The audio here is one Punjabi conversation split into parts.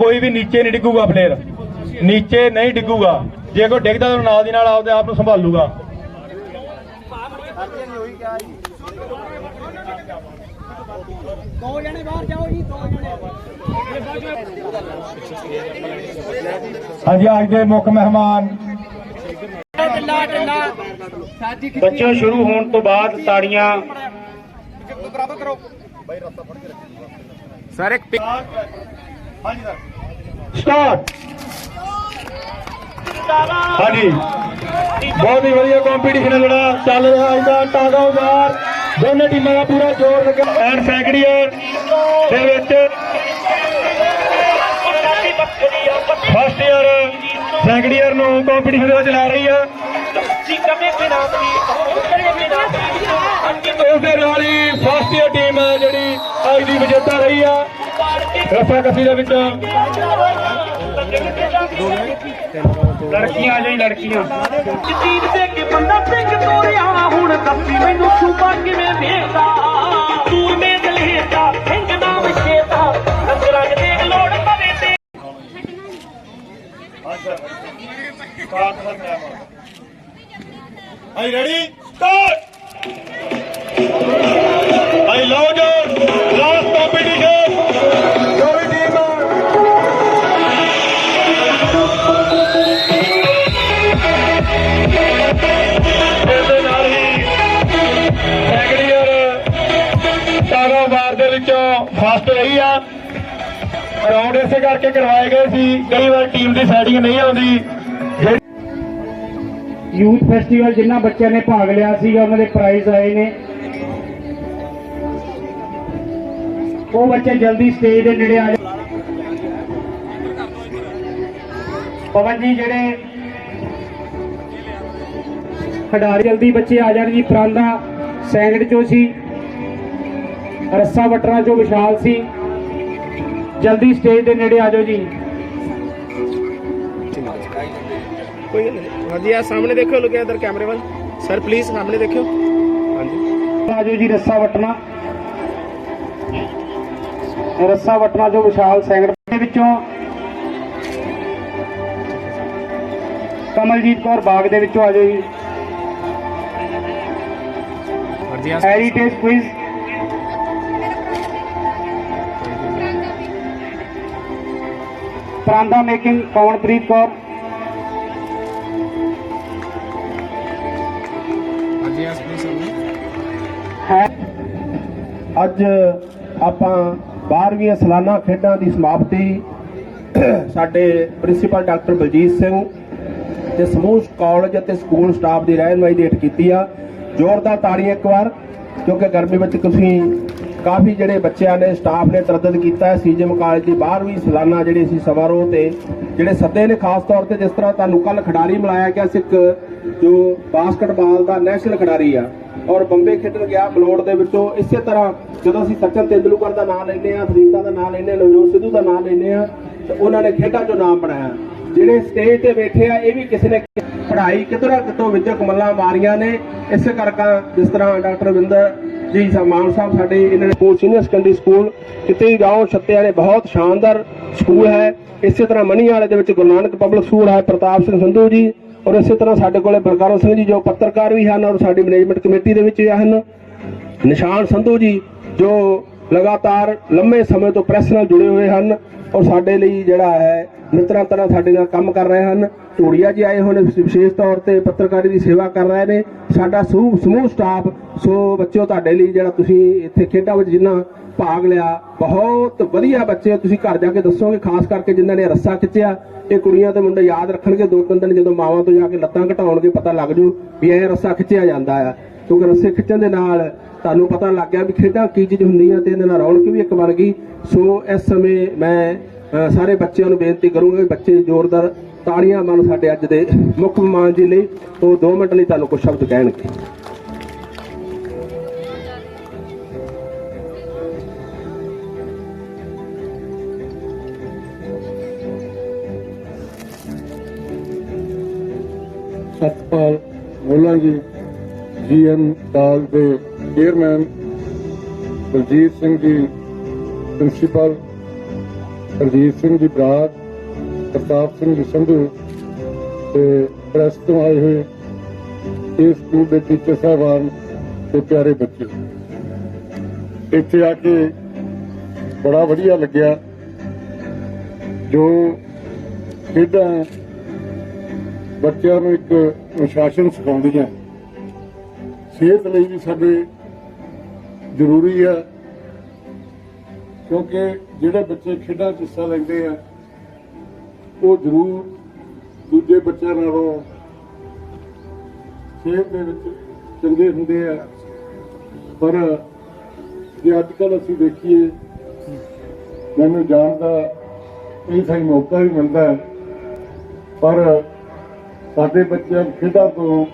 ਕੋਈ ਵੀ ਨੀਚੇ ਨਹੀਂ ਡਿੱਗੂਗਾ ਪਲੇਅਰ ਨੀਚੇ ਨਹੀਂ ਡਿੱਗੂਗਾ। ਜੇ ਕੋਈ ਡਿੱਗਦਾ ਤਾਂ ਨਾਲ ਦੀ ਨਾਲ ਆਪਦੇ ਆਪ ਨੂੰ ਸੰਭਾਲੂਗਾ। ਦੋ ਜਣੇ ਬਾਹਰ ਜਾਓ ਜੀ ਦੋ ਜਣੇ। ਹਾਂਜੀ ਅੱਜ ਦੇ ਮੁੱਖ ਮਹਿਮਾਨ। ਬੱਚਿਓ ਸ਼ੁਰੂ ਹੋਣ ਤੋਂ ਬਾਅਦ ਤਾੜੀਆਂ। ਬਰਾਬਰ ਕਰੋ। ਸਰ ਇੱਕ ਹਾਂਜੀ ਸਰ। ਸਟਾਰਟ ਹਾਂਜੀ। ਬਹੁਤ ਹੀ ਵਧੀਆ ਕੰਪੀਟੀਸ਼ਨ ਹੈ ਜਿਹੜਾ, ਚੱਲ ਰਿਹਾ ਇਹਦਾ ਟਾਗਾ ਉਦਾਰ ਦੋਨੇ ਟੀਮਾਂ ਦਾ ਪੂਰਾ ਜ਼ੋਰ ਲੱਗਾ ਐਂਡ ਸੈਕੰਡੀਅਰ ਦੇ ਵਿੱਚ। ਫਸਟ ਇਅਰ ਸੈਕੰਡ ਇਅਰ ਨੂੰ ਕੰਪੀਟੀਸ਼ਨ ਦੇ ਵਿੱਚ ਲਾ ਰਹੀ ਆ ਉਸ ਦੇ ਨਾਲ ਹੀ ਫਸਟ ਇਅਰ ਟੀਮ ਹੈ ਜਿਹੜੀ ਅੱਜ ਦੀ ਵਿਜੇਤਾ ਰਹੀ ਆ। ਰਫਾ ਕਸੀ ਦੇ ਵਿੱਚ। ਲੜਕੀਆਂ ਆ ਜਾਈ ਲੜਕੀਆਂ। ਜੀਤ ਦੇ ਕੇ ਬੰਦਾ ਸਿੰਘ ਤੋਰਿਆ ਹੁਣ ਦੱਸੀ ਮੈਨੂੰ ਛੂਪਾ ਕਿਵੇਂ ਵੇਖਦਾ? ਤੂੰ ਮੇ ਦਲੇਦਾ ਸਿੰਘ ਦਾ ਵਿਸ਼ੇਤਾ ਨਜ਼ਰਾਂ ਦੇ ਲੋੜ ਪਵੇ ਤੇ। ਆਈ ਰੈਡੀ ਕਰਕੇ ਕਰਵਾਏ ਗਏ ਸੀ। ਕਈ ਵਾਰ ਟੀਮ ਦੀ ਸੈਟਿੰਗ ਨਹੀਂ ਆਉਂਦੀ। ਯੂਥ ਫੈਸਟੀਵਲ ਜਿਨ੍ਹਾਂ ਬੱਚਿਆਂ ਨੇ ਭਾਗ ਲਿਆ ਸੀਗਾ, ਉਹਨਾਂ ਦੇ ਪ੍ਰਾਈਜ਼ ਆਏ ਨੇ। ਉਹ ਬੱਚੇ ਜਲਦੀ ਸਟੇਜ ਦੇ ਨੇੜੇ ਆ ਜਾ ਪਵਨ ਜੀ, ਜਿਹੜੇ ਖਿਡਾਰੀ ਜਲਦੀ ਬੱਚੇ ਆ ਜਾਣ ਜੀ, ਪ੍ਰਾਂਦਾ ਸੈਂਗੜ ਚੋਂ ਸੀ, ਰੱਸਾ ਵਟਰਾ ਚੋਂ ਵਿਸ਼ਾਲ ਸੀ। ਜਲਦੀ ਸਟੇਜ ਦੇ ਨੇੜੇ ਆ ਜਾਓ ਜੀ। ਕੋਈ ਨਹੀਂ। ਹਾਂਜੀ ਆ ਸਾਹਮਣੇ ਦੇਖੋ ਲੁਕਿਆ ਇਧਰ ਕੈਮਰੇ ਵੱਲ। ਸਰ ਪਲੀਜ਼ ਸਾਹਮਣੇ ਦੇਖਿਓ। ਹਾਂਜੀ। ਆ ਜਾਓ ਜੀ ਰੱਸਾ ਵਟਣਾ। ਰੱਸਾ ਵਟਣਾ ਜੋ ਵਿਸ਼ਾਲ ਸੈਂਗੜ ਦੇ ਵਿੱਚੋਂ। ਕਮਲਜੀਤ ਕੌਰ ਬਾਗ ਦੇ ਵਿੱਚੋਂ ਆ ਜਾਓ ਜੀ। Heritage quiz paranda making Pawanpreet Kaur? ਅੱਜ ਆਪਾਂ 12ਵੀਂ ਸਾਲਾਨਾ ਖੇਡਾਂ ਦੀ ਸਮਾਪਤੀ ਸਾਡੇ ਪ੍ਰਿੰਸੀਪਲ ਡਾਕਟਰ ਬਲਜੀਤ ਸਿੰਘ ਤੇ ਸਮੂਹ ਕਾਲਜ ਅਤੇ ਸਕੂਲ ਸਟਾਫ ਦੀ ਰਹਿਨਮਾਈ ਦੀ ਹੇਠ ਕੀਤੀ ਆ। ਜ਼ੋਰਦਾਰ ਤਾੜੀਆਂ ਇੱਕ ਵਾਰ ਕਿਉਂਕਿ ਗਰਮੀ ਵਿੱਚ ਤੁਸੀਂ ਕਾਫੀ ਜਿਹੜੇ ਬੱਚਿਆਂ ਨੇ ਸਟਾਫ ਨੇ ਤਰੱਦਦ ਕੀਤਾ ਸੀਜਮ ਕਾਲਜ ਦੀ 12ਵੀਂ ਸਾਲਾਨਾ ਜਿਹੜੀ ਸੀ ਸਮਾਰੋਹ ਤੇ, ਜਿਹੜੇ ਸੱਦੇ ਨੇ ਖਾਸ ਤੌਰ ਤੇ, ਜਿਸ ਤਰ੍ਹਾਂ ਤੁਹਾਨੂੰ ਕੱਲ ਖਿਡਾਰੀ ਮਿਲਾਇਆ ਗਿਆ ਸੀ ਜੋ ਬਾਸਕਟਬਾਲ ਦਾ ਨੈਸ਼ਨਲ ਖਿਡਾਰੀ ਆ, ਔਰ ਬੰਬੇ ਖੇਡਣ ਗਿਆ ਬਲੋੜ ਦੇ ਵਿੱਚੋਂ। ਇਸੇ ਤਰ੍ਹਾਂ ਜਦੋਂ ਅਸੀਂ ਸਚਨ ਤੇਂਦੁਲਕਰ ਦਾ ਨਾਮ ਲੈਂਦੇ ਆ ਫਰੀਦਾ ਦਾ ਨਾਮ ਲੈਂਦੇ ਆ ਨਵਜੋਤ ਸਿੱਧੂ ਦਾ ਨਾਮ ਲੈਂਦੇ ਆ ਤੇ ਉਹਨਾਂ ਨੇ ਖੇਡਾਂ 'ਚੋਂ ਨਾਮ ਬਣਾਇਆ। ਜਿਹੜੇ ਸਟੇਜ ਤੇ ਬੈਠੇ ਆ, ਇਹ ਵੀ ਕਿਸੇ ਨੇ ਪੜ੍ਹਾਈ ਕਿਤੋਂ ਕਿਤੋਂ ਵਿੱਚੋਂ ਮੱਲਾਂ ਮਾਰੀਆਂ ਨੇ। ਇਸੇ ਕਰਕੇ ਜਿਸ ਤਰ੍ਹਾਂ ਡਾਕਟਰ ਰਵਿੰਦਰ ਜੀ ਸਮਾਨ ਸਾਹਿਬ, ਸਾਡੇ ਇਹਨਾਂ ਨੇ ਸਕੂਲ ਸੀਨੀਅਰ ਸੈਕੰਡਰੀ ਸਕੂਲ ਕਿਤੇ। ਵੀ ਛੱਤੇ ਵਾਲੇ, ਬਹੁਤ ਸ਼ਾਨਦਾਰ ਸਕੂਲ ਹੈ। ਇਸੇ ਤਰ੍ਹਾਂ ਮਣੀ ਵਾਲੇ ਦੇ ਵਿੱਚ ਗੁਰੂ ਨਾਨਕ ਪਬਲਿਕ ਸਕੂਲ ਹੈ, ਪ੍ਰਤਾਪ ਸਿੰਘ ਸੰਧੂ ਜੀ। ਔਰ ਇਸੇ ਤਰ੍ਹਾਂ ਸਾਡੇ ਕੋਲੇ ਬਲਕਾਰੋ ਸਿੰਘ ਜੀ, ਜੋ ਪੱਤਰਕਾਰ ਵੀ ਹਨ ਔਰ ਸਾਡੀ ਮੈਨੇਜਮੈਂਟ ਕਮੇਟੀ ਦੇ ਵਿੱਚ ਵੀ ਹਨ। ਨਿਸ਼ਾਨ ਸੰਧੂ ਜੀ, ਜੋ ਲਗਾਤਾਰ ਲੰਮੇ ਸਮੇਂ ਤੋਂ ਪ੍ਰੈਸ ਨਾਲ ਜੁੜੇ ਹੋਏ ਹਨ ਔਰ ਸਾਡੇ ਲਈ ਜਿਹੜਾ ਹੈ ਨਿਤਰਾਂ ਤਰ੍ਹਾਂ ਸਾਡੇ ਨਾਲ ਕੰਮ ਕਰ ਰਹੇ ਹਨ। ਢੂੜੀਆ ਜੀ ਆਏ ਹੋਏ ਵਿਸ਼ੇਸ਼ ਤੌਰ ਤੇ ਪੱਤਰਕਾਰੀ ਦੀ ਸੇਵਾ ਕਰ ਰਹੇ ਨੇ। ਸਾਡਾ ਸਮੂਹ ਸਟਾਫ, ਸੋ ਬੱਚਿਓ ਤੁਹਾਡੇ ਲਈ ਜਿਹੜਾ ਤੁਸੀਂ ਇੱਥੇ ਖੇਡਾਂ ਵਿੱਚ ਜਿੰਨਾ ਭਾਗ ਲਿਆ, ਬਹੁਤ ਵਧੀਆ ਬੱਚੇ ਤੁਸੀਂ ਘਰ ਜਾ ਕੇ ਦੱਸੋਗੇ, ਖਾਸ ਕਰਕੇ ਜਿਨ੍ਹਾਂ ਨੇ ਰੱਸਾ ਖਿੱਚਿਆ। ਇਹ ਕੁੜੀਆਂ ਤੇ ਮੁੰਡੇ ਯਾਦ ਰੱਖਣਗੇ, ਦੋ ਤਿੰਨ ਦਿਨ ਜਦੋਂ ਮਾਵਾਂ ਤੋਂ ਜਾ ਕੇ ਲੱਤਾਂ ਘਟਾਉਣਗੇ, ਪਤਾ ਲੱਗ ਜੂ ਵੀ ਇਹ ਰੱਸਾ ਖਿੱਚਿਆ ਜਾਂਦਾ ਆ। ਕਿਉਂਕਿ ਰੱਸੇ ਖਿੱਚਣ ਦੇ ਨਾਲ ਤੁਹਾਨੂੰ ਪਤਾ ਲੱਗ ਗਿਆ ਵੀ ਖੇਡਾਂ ਕੀ ਚੀਜ਼ ਹੁੰਦੀਆਂ ਤੇ ਇਹਨਾਂ ਨਾਲ ਰੌਣਕ ਵੀ ਇੱਕ ਬਣ ਗਈ। ਸੋ ਇਸ ਸਮੇਂ ਮੈਂ ਸਾਰੇ ਬੱਚਿਆਂ ਨੂੰ ਬੇਨਤੀ ਕਰੂੰਗਾ ਵੀ ਬੱਚੇ ਜ਼ੋਰਦਾਰ ਤਾੜੀਆਂ ਮਾਰਨ ਸਾਡੇ ਅੱਜ ਦੇ ਮੁੱਖ ਮਹਿਮਾਨ ਜੀ ਲਈ ਉਹ 2 ਮਿੰਟ ਲਈ ਤੁਹਾਨੂੰ ਕੁਝ ਸ਼ਬਦ ਕਹਿਣਗੇ। ਸਤਪਾਲ ਮੋਲਾ ਜੀ, ਜੀਐਨ ਕਾਲ ਦੇ ਚੇਅਰਮੈਨ ਬਲਜੀਤ ਸਿੰਘ ਜੀ ਪ੍ਰਿੰਸੀਪਲ ਰਜੀਤ ਸਿੰਘ ਜੀ ਬਰਾੜ ਪ੍ਰਤਾਪ ਸਿੰਘ ਜੀ ਸੰਧੂ ਤੇ ਪ੍ਰੈਸ ਤੋਂ ਆਏ ਹੋਏ ਇਸ ਸਕੂਲ ਦੇ ਟੀਚਰ ਸਾਹਿਬਾਨ ਤੇ ਪਿਆਰੇ ਬੱਚੇ। ਇੱਥੇ ਆ ਕੇ ਬੜਾ ਵਧੀਆ ਲੱਗਿਆ। ਜੋ ਖੇਡਾਂ ਬੱਚਿਆਂ ਨੂੰ ਇੱਕ ਅਨੁਸ਼ਾਸਨ ਸਿਖਾਉਂਦੀਆਂ। ਸਿਹਤ ਲਈ ਵੀ ਸਾਡੇ ਜ਼ਰੂਰੀ ਹੈ ਕਿਉਂਕਿ ਜਿਹੜੇ ਬੱਚੇ ਖੇਡਾਂ 'ਚ ਹਿੱਸਾ ਲੈਂਦੇ ਆ ਉਹ ਜ਼ਰੂਰ ਦੂਜੇ ਬੱਚਿਆਂ ਨਾਲੋਂ ਸਿਹਤ ਦੇ ਵਿੱਚ ਚੰਗੇ ਹੁੰਦੇ ਆ। ਪਰ ਜੇ ਅੱਜ ਕੱਲ ਅਸੀਂ ਦੇਖੀਏ, ਮੈਨੂੰ ਜਾਣ ਦਾ ਕਈ ਸਾਰੀ ਮੌਕਾ ਵੀ ਮਿਲਦਾ ਪਰ ਸਾਡੇ ਬੱਚਿਆਂ ਨੂੰ ਖੇਡਾਂ ਤੋਂ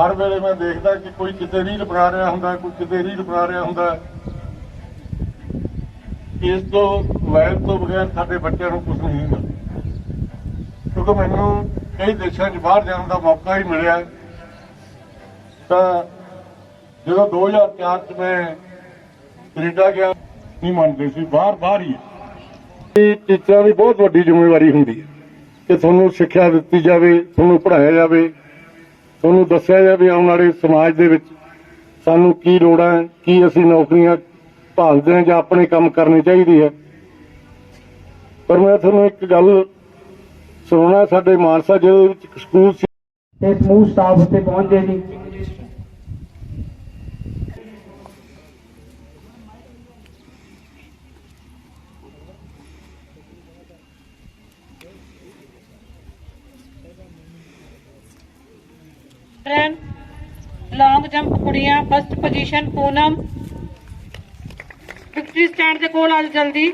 ਹਰ ਵੇਲੇ ਮੈਂ ਦੇਖਦਾ ਕਿ ਕੋਈ ਕਿਤੇ ਰੀਲ ਬਣਾ ਰਿਹਾ ਹੁੰਦਾ, ਕੋਈ ਕਿਤੇ ਰੀਲ ਬਣਾ ਰਿਹਾ ਹੁੰਦਾ। ਇਸ ਤੋਂ ਮੋਬਾਈਲ ਤੋਂ ਬਗੈਰ ਸਾਡੇ ਬੱਚਿਆਂ ਨੂੰ ਕੁਝ ਨਹੀਂ ਮਿਲਦਾ ਕਿਉਂਕਿ ਮੈਨੂੰ ਕਈ ਦੇਸ਼ਾਂ 'ਚ ਬਾਹਰ ਜਾਣ ਦਾ ਮੌਕਾ ਹੀ ਮਿਲਿਆ। ਤਾਂ ਜਦੋਂ 2004 'ਚ ਮੈਂ ਕੈਨੇਡਾ ਗਿਆ, ਨਹੀਂ ਮੰਨਦੇ ਸੀ, ਬਾਹਰ ਬਾਹਰ ਹੀ। ਇਹ ਟੀਚਰਾਂ ਦੀ ਬਹੁਤ ਵੱਡੀ ਜ਼ਿੰਮੇਵਾਰੀ ਹੁੰਦੀ ਹੈ ਕਿ ਤੁਹਾਨੂੰ ਸਿੱਖਿਆ ਦਿੱਤੀ ਜਾਵੇ, ਤੁਹਾਨੂੰ ਪੜ੍ਹਾਇਆ ਜਾਵੇ, ਤੁਹਾਨੂੰ ਦੱਸਿਆ ਜਾਵੇ ਆਉਣ ਵਾਲੇ ਸਮਾਜ ਦੇ ਵਿੱਚ ਸਾਨੂੰ ਕੀ ਲੋੜਾਂ, ਕੀ ਅਸੀਂ ਨੌਕਰੀਆਂ ਭਾਲਦੇ ਹਾਂ ਜਾਂ ਆਪਣੇ ਕੰਮ ਕਰਨੇ ਚਾਹੀਦੇ ਹੈ ਪਰ ਮੈਂ ਤੁਹਾਨੂੰ ਇੱਕ ਗੱਲ ਸੁਣਾਉਣਾ ਸਾਡੇ ਮਾਨਸਾ ਜ਼ਿਲ੍ਹੇ ਵਿੱਚ ਇੱਕ ਸਕੂਲ ਸੀ। ਤੇ ਸਮੂਹ ਸਟਾਫ ਉੱਤੇ ਪਹੁੰਚੇ ਜੀ ਰਨ ਲੌਂਗ ਜੰਪ ਕੁੜੀਆਂ first position Poonam victory stand ਦੇ ਕੋਲ ਅੱਜ ਜਲਦੀ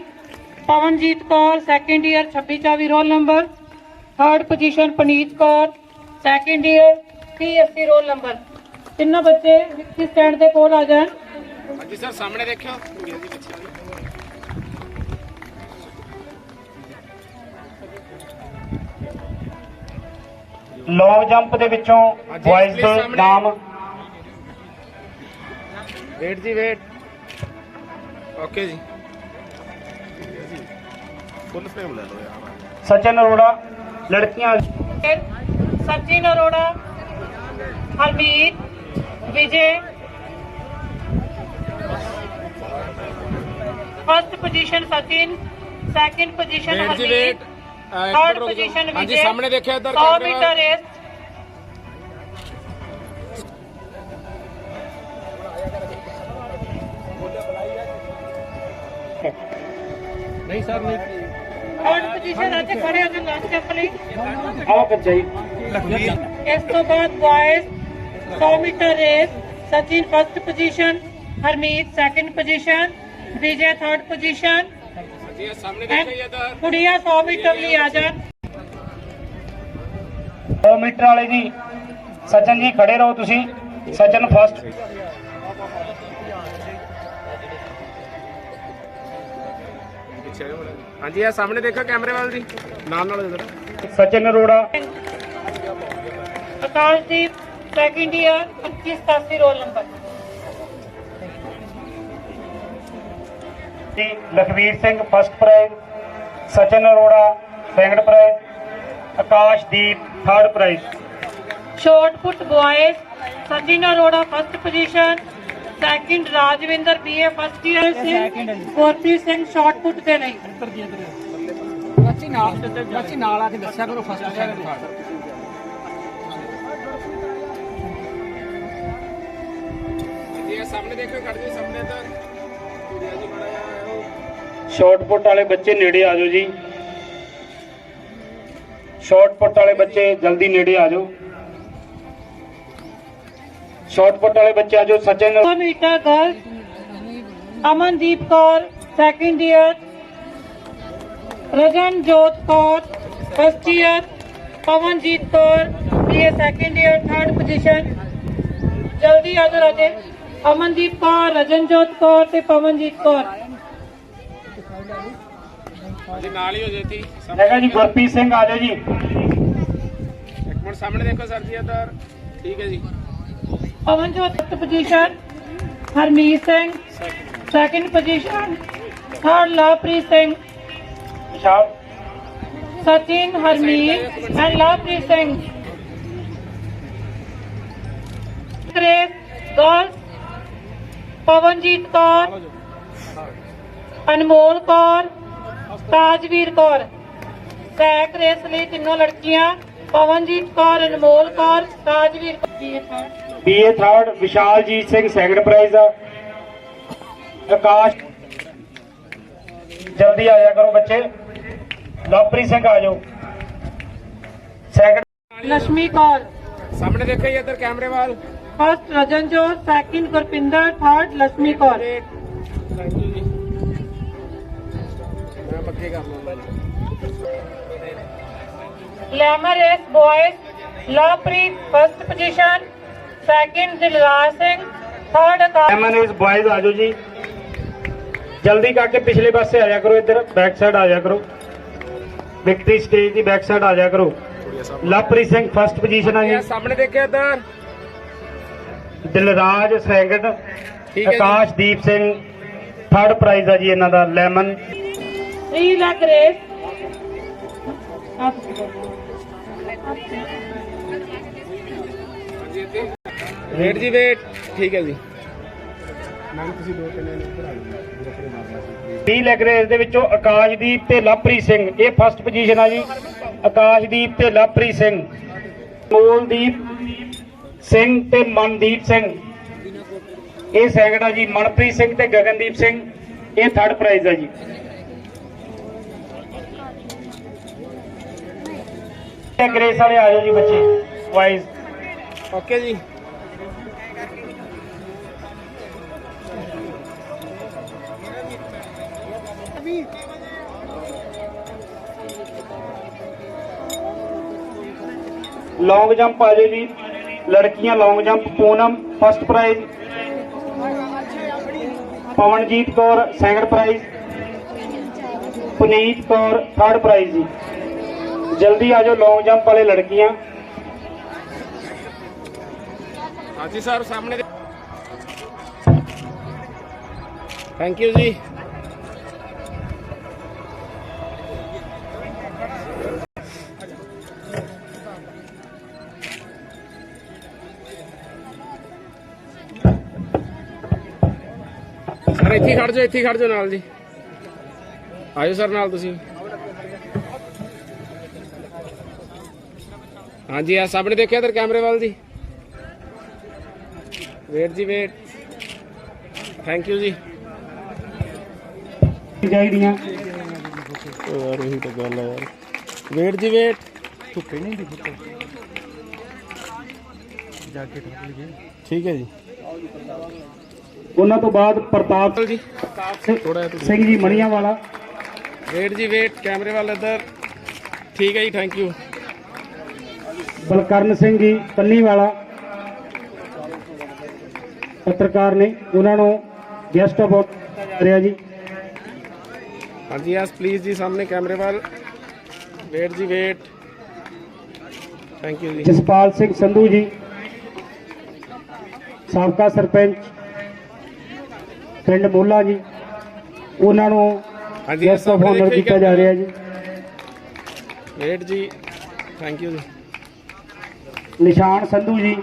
Pawanjit Kaur second year 2624 roll number third position Puneet Kaur second year 380 roll number ਤਿੰਨੋਂ ਬੱਚੇ ਵਿਕਟਰੀ ਸਟੈਂਡ ਦੇ ਕੋਲ ਆ ਜਾਣ। ਹਾਂਜੀ ਸਰ ਸਾਹਮਣੇ ਦੇਖਿਓ। ਲੌਂਗ ਜੰਪ ਦੇ ਵਿੱਚੋਂ ਬॉयਜ਼ ਦੇ ਨਾਮ। ਵੇਟ ਜੀ ਵੇਟ। ਓਕੇ ਜੀ. ਫੁੱਲ ਫਰੇਮ ਲੈ ਲਓ ਯਾਰ। ਸਚਨ ਅਰੋੜਾ ਲੜਕੀਆਂ Sachin Arora Harmeet Vijay. First position Sachin second position Harmeet third position ਹਾਂਜੀ ਵਿਜੇ। ਸਾਹਮਣੇ ਦੇਖਿਓ ਇੱਧਰ 100 ਕੈਮਰੇ ਮੀਟਰ। ਰੇਸ। ਸਰ ਨਹੀਂ ਥਰਡ ਪੋਜੀਸ਼ਨ ਅੱਜ ਖੜੇ ਹੋ ਜਾਓ ਲਾਸਟ ਸਟੈਪ ਲਈ। ਆਓ ਬੱਚਾ ਜੀ ਇਸ ਤੋਂ ਬਾਅਦ boys 100 metre race Sachin first position Harmeet second position Vijay third position ਕੁੜੀਆਂ 100 ਮੀਟਰ ਲਈ ਆ ਜਾਣ। 100 ਮੀਟਰ ਵਾਲੇ ਜੀ ਸਚਨ ਜੀ ਖੜੇ ਰਹੋ ਤੁਸੀਂ। ਸਚਨ ਫਸਟ ਹਾਂਜੀ ਇਹ ਸਾਹਮਣੇ ਦੇਖੋ ਕੈਮਰੇ ਵੱਲ ਜੀ ਨਾਲ ਨਾਲ ਇੱਧਰ। Sachin Arora. Akashdeep second year 2587 roll number ਜੀ Lakhvir Singh first prize Sachin Arora second prize Akashdeep third prize shot put boys Sachin Arora first position second Rajwinder BA first year Singh Gurpreet Singh shot put ਦੇ ਲਈ ਬੱਚੀ ਨਾਲ ਬੱਚੀ ਨਾਲ ਆ ਕੇ ਦੱਸਿਆ ਕਰੋ ਫਸਟ ਸੈਕਿੰਡ ਥਰਡ ਸਾਹਮਣੇ ਦੇਖੋ ਕੱਢ ਸਾਹਮਣੇ ਵਾਲੇ ਬੱਚੇ ਨੇੜੇ ਆ ਜਾਓ ਜੀ। ਸ਼ਾਰਟ ਪੁੱਟ ਵਾਲੇ ਬੱਚੇ ਜਲਦੀ ਨੇੜੇ ਆ ਜਾਓ। ਸ਼ਾਰਟ ਪੁੱਟ ਵਾਲੇ ਬੱਚੇ ਆ ਜਾਓ Sachin 100 metre girl Amandeep Kaur second year Rajanjot Kaur first year Pawanjit Kaur BA second year third position ਜਲਦੀ ਆ ਜਾਓ ਰਾਜੇ। ਅਮਨਦੀਪ ਕੌਰ ਰਜਨਜੋਤ ਕੌਰ ਤੇ ਪਵਨਜੀਤ ਕੌਰ। ਜੀ ਨਾਲ ਹੀ ਹੋ ਜੇ ਤੀ ਹੈਗਾ ਜੀ ਗੁਰਪ੍ਰੀਤ ਸਿੰਘ ਆ ਜਾਓ ਜੀ। ਇੱਕ ਮਿੰਟ ਸਾਹਮਣੇ ਦੇਖੋ ਸਰ ਜੀ ਇੱਧਰ ਠੀਕ ਹੈ ਜੀ। Pawanjot first position Harmeet Singh second position third Lovepreet Singh Vishal. Sachin Harmeet and Lavpreet Singh. Grace Girls Pawanjit Kaur Anmol Kaur Tajvir Kaur. Sack race ਲਈ ਤਿੰਨੋਂ ਲੜਕੀਆਂ Pawanjit Kaur Anmol Kaur Tajvir Kaur. BA third Vishaljit Singh second prize Akash जल्दी आ जा करो बच्चे। लवप्रीत सिंह आ जाओ। सैकंड लक्ष्मी कौर। सामने देखो इधर कैमरे वाल। First Rajanjot second Gurpinder. Third Lakshmi Kaur. Lemon race boys Lovepreet first position Dilraj Singh. Third Akash MNS boys ਆ ਜਾਓ ਜੀ ਜਲਦੀ ਕਰਕੇ ਪਿਛਲੇ ਪਾਸੇ ਆ ਜਾ ਕਰੋ ਇੱਧਰ ਬੈਕ ਸਾਈਡ ਆ ਜਾ ਕਰੋ ਵਿਕਟਰੀ ਸਟੇਜ ਦੀ ਬੈਕ ਸਾਈਡ ਆ ਜਾ ਕਰੋ ਲਵਪ੍ਰੀਤ ਸਿੰਘ ਫਸਟ ਪੋਜੀਸ਼ਨ ਆ ਜੀ ਸਾਹਮਣੇ ਦੇਖਿਓ ਇੱਧਰ ਦਿਲਰਾਜ ਸੈਕੰਡ ਠੀਕ ਹੈ ਜੀ। ਆਕਾਸ਼ਦੀਪ ਸਿੰਘ ਥਰਡ ਪ੍ਰਾਈਜ਼ ਆ ਜੀ ਇਹਨਾਂ ਦਾ lemon three leg race wait ਜੀ ਵੇਟ ਠੀਕ ਹੈ ਜੀ। 30 ਲੈਗ ਰੇਸ ਦੇ ਵਿੱਚੋਂ ਆਕਾਸ਼ਦੀਪ ਤੇ ਲਵਪ੍ਰੀਤ ਸਿੰਘ। ਇਹ ਫਸਟ ਪੋਜੀਸ਼ਨ ਆ ਜੀ। ਆਕਾਸ਼ਦੀਪ ਤੇ ਲਵਪ੍ਰੀਤ ਸਿੰਘ। ਮੋਲਦੀਪ ਸਿੰਘ ਤੇ ਮਨਦੀਪ ਸਿੰਘ। ਇਹ ਸੈਕੰਡ ਆ ਜੀ ਮਨਪ੍ਰੀਤ ਸਿੰਘ ਤੇ ਗਗਨਦੀਪ ਸਿੰਘ। ਇਹ ਥਰਡ ਪ੍ਰਾਈਜ਼ ਆ ਜੀ। ਲੈਗ ਰੇਸ ਵਾਲੇ ਆ ਜਾਓ ਜੀ ਬੱਚੇ। ਵਾਈਜ਼ ਓਕੇ ਜੀ। ਲੌਂਗ ਜੰਪ ਆ ਜਾਓ ਜੀ। ਲੜਕੀਆਂ long jump Poonam first prize Pawanjit Kaur second prize Puneet Kaur third prize ਜੀ। ਜਲਦੀ ਆ ਜਾਓ ਲੌਂਗ ਜੰਪ ਵਾਲੇ ਲੜਕੀਆਂ। ਹਾਂਜੀ ਸਰ ਸਾਹਮਣੇ ਥੈਂਕ ਯੂ ਜੀ। ਸਰ ਇੱਥੇ ਹੀ ਖੜ ਜਾਓ ਇੱਥੇ ਹੀ ਖੜ ਜਾਓ ਨਾਲ ਜੀ ਆਇਓ ਸਰ ਨਾਲ ਤੁਸੀਂ। ਹਾਂਜੀ ਆ ਸਾਹਮਣੇ ਦੇਖਿਆ ਇਧਰ ਕੈਮਰੇ ਵੱਲ ਜੀ ਵੇਟ ਜੀ ਵੇਟ। ਥੈਂਕ ਯੂ ਜੀ। ਚਾਹੀਦੀਆਂ। ਯਾਰ ਇਹੀ ਤਾਂ ਗੱਲ ਆ ਯਾਰ। ਵੇਟ ਜੀ ਵੇਟ। ਧੁੱਪੇ ਨਹੀਂ ਦੀ ਜਾ ਕੇ ਠੀਕ ਹੈ ਜੀ। ਉਹਨਾਂ ਤੋਂ ਬਾਅਦ ਪ੍ਰਤਾਪ ਜੀ। ਸਿੰਘ- ਜੀ ਮਣੀਆਂ ਵਾਲਾ ਵੇਟ ਜੀ ਵੇਟ ਕੈਮਰੇ ਵੱਲ ਇੱਧਰ। ਠੀਕ ਹੈ ਜੀ ਥੈਂਕ ਯੂ ਬਲਕਰਨ ਸਿੰਘ ਜੀ ਕੰਨੀ ਵਾਲਾ ਪੱਤਰਕਾਰ ਨੇ ਉਹਨਾਂ ਨੂੰ ਗੈਸਟ ਆਫ ਰਿਹਾ ਜੀ। ਹਾਂਜੀ ਯਸ ਪਲੀਜ਼ ਜੀ ਸਾਹਮਣੇ ਕੈਮਰੇ ਵੱਲ। ਵੇਟ ਜੀ ਵੇਟ। ਥੈਂਕ ਯੂ ਜੀ। ਜਸਪਾਲ ਸਿੰਘ ਸੰਧੂ ਜੀ ਸਾਬਕਾ ਸਰਪੰਚ। ਪਿੰਡ ਮੋਲਾ ਜੀ। ਉਹਨਾਂ ਨੂੰ ਹਾਂਜੀ ਗੈਸਟ ਆਫ ਆਨਰ ਕੀਤਾ ਜਾ ਰਿਹਾ ਜੀ। ਵੇਟ ਜੀ। ਥੈਂਕ ਯੂ ਜੀ। ਨਿਸ਼ਾਨ ਸੰਧੂ ਜੀ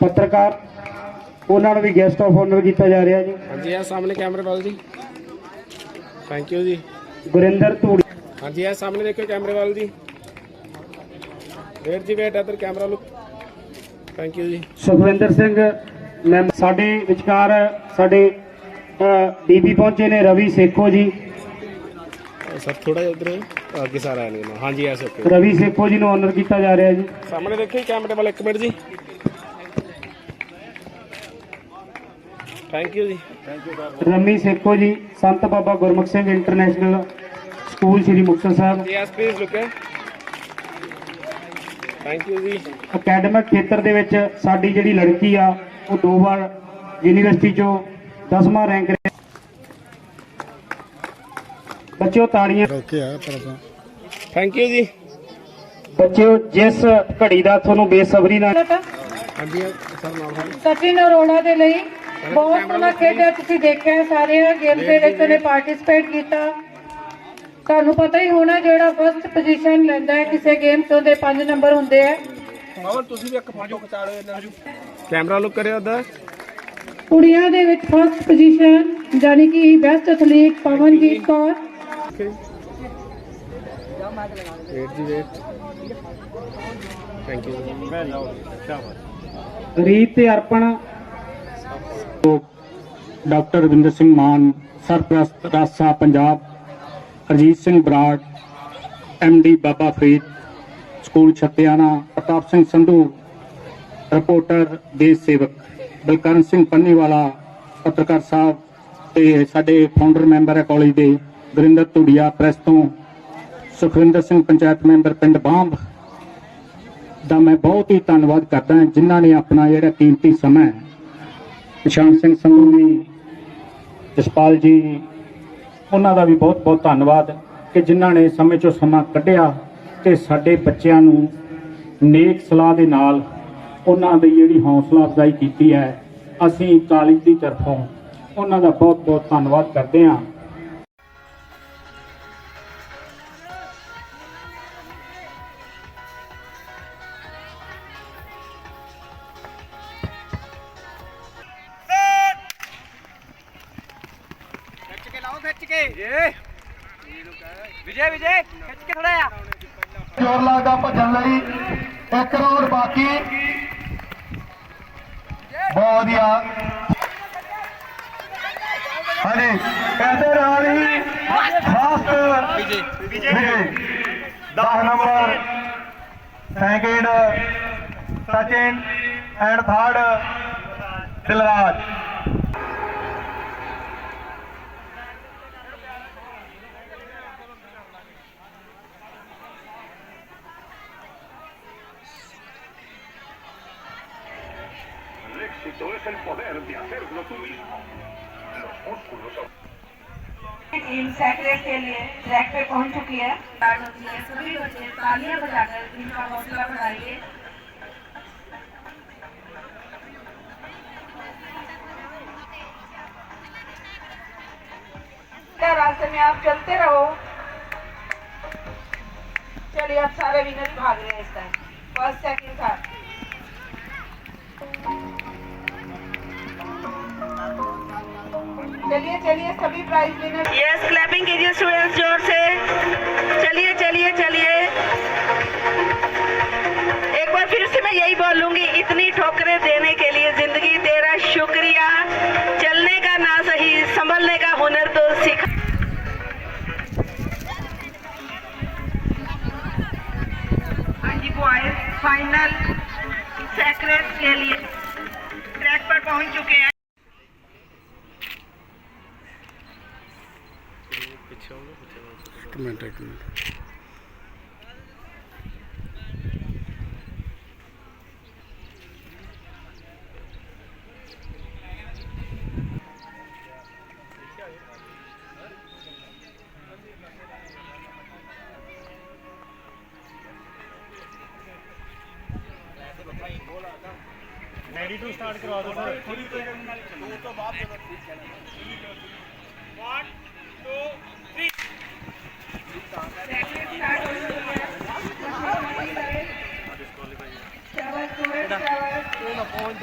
ਪੱਤਰਕਾਰ ਉਹਨਾਂ ਨੂੰ ਵੀ ਗੈਸਟ ਆਫ ਆਨਰ ਕੀਤਾ ਜਾ ਰਿਹਾ ਜੀ। ਹਾਂਜੀ ਯਸ ਸਾਹਮਣੇ ਕੈਮਰੇ ਵੱਲ ਜੀ। ਥੈਂਕ ਯੂ ਜੀ। ਗੁਰਿੰਦਰ ਧੂੜੀ ਹਾਂਜੀ ਯਸ ਸਾਹਮਣੇ ਦੇਖੋ ਕੈਮਰੇ ਵੱਲ ਜੀ। ਵੇਟ ਜੀ ਵੇਟ ਇੱਧਰ ਕੈਮਰਾ ਲੁੱਕ ਥੈਂਕ ਯੂ ਜੀ। ਸੁਖਵਿੰਦਰ ਸਿੰਘ ਸਾਡੇ ਵਿਚਕਾਰ ਸਾਡੇ ਡੀਪੀ ਪਹੁੰਚੇ ਨੇ ਰਵੀ ਸੇਖੋ ਜੀ। ਸਰ ਥੋੜਾ ਜਿਹਾ ਉਧਰ ਅੱਗੇ ਸਾਰਾ ਆ ਲੈਣਾ ਹਾਂਜੀ ਯਸ ਓਕੇ। ਰਵੀ ਸੇਖੋ ਜੀ ਨੂੰ ਆਨਰ ਕੀਤਾ ਜਾ ਰਿਹਾ ਜੀ। ਸਾਹਮਣੇ ਦੇਖੋ ਕੈਮਰੇ ਵੱਲ ਇੱਕ ਮਿੰਟ ਜੀ। ਥੈਂਕ ਯੂ ਜੀ। Rami Sekhon ji Sant Baba Gurmukh Singh international school Sri Muktsar Sahib. Yes please look thank you ਜੀ। ਅਕੈਡਮਿਕ ਖੇਤਰ ਦੇ ਵਿੱਚ ਸਾਡੀ ਜਿਹੜੀ ਲੜਕੀ ਆ ਉਹ ਦੋ ਵਾਰ ਯੂਨੀਵਰਸਿਟੀ ਚੋਂ 10ਵਾਂ ਰੈਂਕ ਰਹੇ ਬੱਚਿਓ ਤਾੜੀਆਂ ਥੈਂਕ ਯੂ ਜੀ। ਬੱਚਿਓ ਜਿਸ ਘੜੀ ਦਾ ਤੁਹਾਨੂੰ ਬੇਸਬਰੀ ਨਾਲ ਹਾਂਜੀ ਸਰ ਨਾਮ ਸਚਿਨ ਅਰੋੜਾ ਦੇ ਲਈ। ਬਹੁਤ ਸੋਹਣਾ ਖੇਡਿਆ ਤੁਸੀਂ ਦੇਖਿਆ ਸਾਰੇ ਗੇਮ ਦੇ ਵਿੱਚ ਨੇ ਪਾਰਟਿਸਿਪੇਟ ਕੀਤਾ। ਤੁਹਾਨੂੰ ਪਤਾ ਹੀ ਹੋਣਾ ਜਿਹੜਾ ਫਸਟ ਪੋਜੀਸ਼ਨ ਲੈਂਦਾ ਹੈ ਕਿਸੇ ਗੇਮ 'ਚ ਉਹਦੇ 5 ਨੰਬਰ ਹੁੰਦੇ ਆ। ਪਵਨ ਤੁਸੀਂ ਵੀ ਇੱਕ ਫੋਟੋ ਖਿਚਾ ਲਓ ਇਹਨਾਂ ਨੂੰ। ਕੈਮਰਾ ਲੁੱਕ ਕਰਿਓ ਉਧਰ ਕੁੜੀਆਂ ਦੇ ਵਿੱਚ ਫਸਟ ਪੋਜੀਸ਼ਨ ਯਾਨੀ ਕਿ best athlete Pawanjit Kaur. Wait ਜੀ ਵੇਟ ਥੈਂਕ ਯੂ ਰੀਤ ਤੇ ਅਰਪਣ। ਡਾਕਟਰ ਰਵਿੰਦਰ ਸਿੰਘ ਮਾਨ ਸਰਪ੍ਰਸਤ ਰਾਸਾ ਪੰਜਾਬ ਹਰਜੀਤ ਸਿੰਘ ਬਰਾੜ ਡੀ ਬਾਬਾ ਫਰੀਦ ਸਕੂਲ ਛੱਤਿਆਣਾ ਪ੍ਰਤਾਪ ਸਿੰਘ ਸੰਧੂ। ਰਿਪੋਰਟਰ ਦੇਸ਼ ਸੇਵਕ ਬਲਕਰਨ ਸਿੰਘ ਪੰਨੀਵਾਲਾ, ਪੱਤਰਕਾਰ ਸਾਹਿਬ ਤੇ ਸਾਡੇ ਫਾਊਂਡਰ ਮੈਂਬਰ ਹੈ ਕਾਲਜ ਦੇ ਗੁਰਿੰਦਰ ਧੁੜੀਆ ਪ੍ਰੈਸ ਤੋਂ ਸੁਖਵਿੰਦਰ ਸਿੰਘ, ਪੰਚਾਇਤ ਮੈਂਬਰ ਪਿੰਡ ਬਾਂਬ ਦਾ ਮੈਂ ਬਹੁਤ ਹੀ ਧੰਨਵਾਦ ਕਰਦਾ ਹਾਂ, ਜਿਨ੍ਹਾਂ ਨੇ ਆਪਣਾ ਜਿਹੜਾ ਕੀਮਤੀ ਸਮਾਂ ਹੈ, ਨਿਸ਼ਾਨ ਸਿੰਘ ਸੰਧੂ ਜੀ, ਜਸਪਾਲ ਜੀ, ਉਹਨਾਂ ਦਾ ਵੀ ਬਹੁਤ ਬਹੁਤ ਧੰਨਵਾਦ ਕਿ ਜਿਨ੍ਹਾਂ ਨੇ ਸਮੇਂ ਚੋਂ ਸਮਾਂ ਕੱਢਿਆ ਤੇ ਸਾਡੇ ਬੱਚਿਆਂ ਨੂੰ ਨੇਕ ਸਲਾਹ ਦੇ ਨਾਲ ਉਹਨਾਂ ਦੀ ਜਿਹੜੀ ਹੌਸਲਾ ਅਫਜ਼ਾਈ ਕੀਤੀ ਹੈ, ਅਸੀਂ ਕਾਲਜ ਦੀ ਤਰਫੋਂ ਉਹਨਾਂ ਦਾ ਬਹੁਤ ਬਹੁਤ ਧੰਨਵਾਦ ਕਰਦੇ ਹਾਂ। ਹਾਂਜੀ ਇਹਦੇ ਨਾਲ ਹੀ first Vijay Vijay 10 number second Sachin and third Dilraj. Secret के लिए ट्रैक पे पहुँच चुकी है। सभी बच्चे तालियाँ बजाकर इनका हौसला बढ़ाइए। रास्ते में आप चलते रहो? चलिए अब सारे विनर भाग रहे हैं इस टाइम फ़र्स्ट सेकंड थर्ड चलिए चलिए सभी प्राइज विनर यस क्लैपिंग कीजिए स्टूडेंट्स ज़ोर से। चलिए चलिए चलिए। एक बार फिर से मैं यही बोलूँगी इतनी ठोकरें देने के लिए ज़िंदगी तेरा शुक्रिया। चलने का ना सही संभलने का हुनर तो सीखा। फाइनल सेक्रेट के लिए ट्रैक पर पहुँच चुके हैं। ਇੱਕ ਮਿੰਟ ਇੱਕ ਮਿੰਟ ਰੈਡੀ ਟੂ ਸਟਾਰਟ ਕਰਵਾ ਦਿਓ ਸਰ Tuna point.